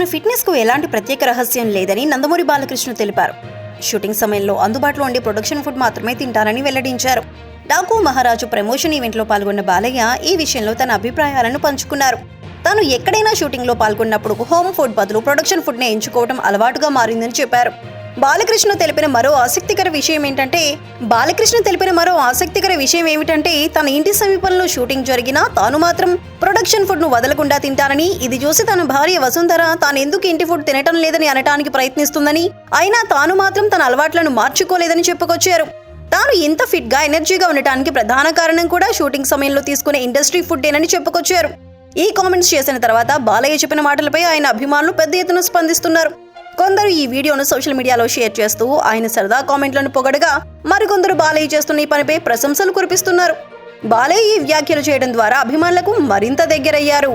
తన ఫిట్నెస్కు ఎలాంటి ప్రత్యేక రహస్యం లేదని నందమూరి బాలకృష్ణ తెలిపారు. షూటింగ్ సమయంలో అందుబాటులో ఉండే ప్రొడక్షన్ ఫుడ్ మాత్రమే తింటారని వెల్లడించారు. డాకు మహారాజు ప్రమోషన్ ఈవెంట్లో పాల్గొన్న బాలయ్య ఈ విషయంలో తన అభిప్రాయాలను పంచుకున్నారు. తాను ఎక్కడైనా షూటింగ్లో పాల్గొన్నప్పుడు హోమ్ ఫుడ్ బదులు ప్రొడక్షన్ ఫుడ్నే ఎంచుకోవడం అలవాటుగా మారిందని చెప్పారు. బాలకృష్ణ తెలిపిన మరో ఆసక్తికర విషయం ఏంటంటే బాలకృష్ణ తెలిపిన మరో ఆసక్తికర విషయం ఏమిటంటే తన ఇంటి సమీపంలో షూటింగ్ జరిగినా తాను మాత్రం ప్రొడక్షన్ ఫుడ్ను వదలకుండా తింటానని ఇది చూసి తన భార్య వసుంధర తాను ఎందుకు ఇంటి ఫుడ్ తినటం లేదని అనటానికి ప్రయత్నిస్తుందని అయినా తాను మాత్రం తన అలవాట్లను మార్చుకోలేదని చెప్పుకొచ్చారు. తాను ఇంత ఫిట్గా ఎనర్జీగా ఉండటానికి ప్రధాన కారణం కూడా షూటింగ్ సమయంలో తీసుకునే ఇండస్ట్రీ ఫుడ్డేనని చెప్పుకొచ్చారు. ఈ కామెంట్స్ చేసిన తర్వాత బాలయ్య చెప్పిన మాటలపై ఆయన అభిమానులు పెద్ద ఎత్తున స్పందిస్తున్నారు. కొందరు ఈ వీడియోను సోషల్ మీడియాలో షేర్ చేస్తూ ఆయన సరదా కామెంట్లను పొగడగా మరికొందరు బాలయ్య చేస్తున్న ఈ పనిపై ప్రశంసలు కురిపిస్తున్నారు. బాలయ్య ఈ వ్యాఖ్యలు చేయడం ద్వారా అభిమానులకు మరింత దగ్గరయ్యారు.